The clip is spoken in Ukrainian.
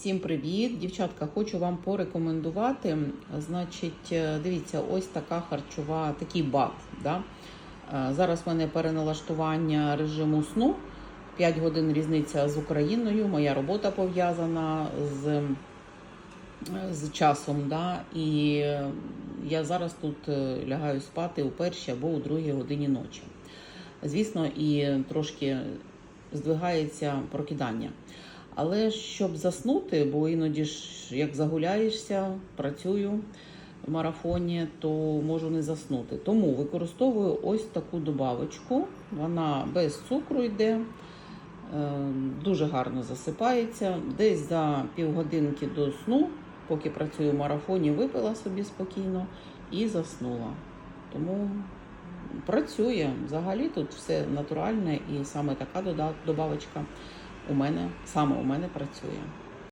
Всім привіт, дівчатка. Хочу вам порекомендувати. Значить, е, дивіться, ось така харчова, такий бат. Да? Е, Зараз в мене переналаштування режиму сну. 5 годин різниця з Україною. Моя робота пов'язана з, е, з часом. Да? І я зараз тут лягаю спати у першій або у другій годині ночі. Звісно, і трошки здвигається прокидання. Але щоб заснути, бо іноді ж як загуляєшся, працюю в марафоні, то можу не заснути. Тому використовую ось таку добавочку. Вона без цукру йде, е, дуже гарно засипається. Десь за півгодинки до сну, поки працюю в марафоні, випила собі спокійно і заснула. Тому працює. Взагалі тут все натуральне і саме така добавочка у мене саме у мене працює.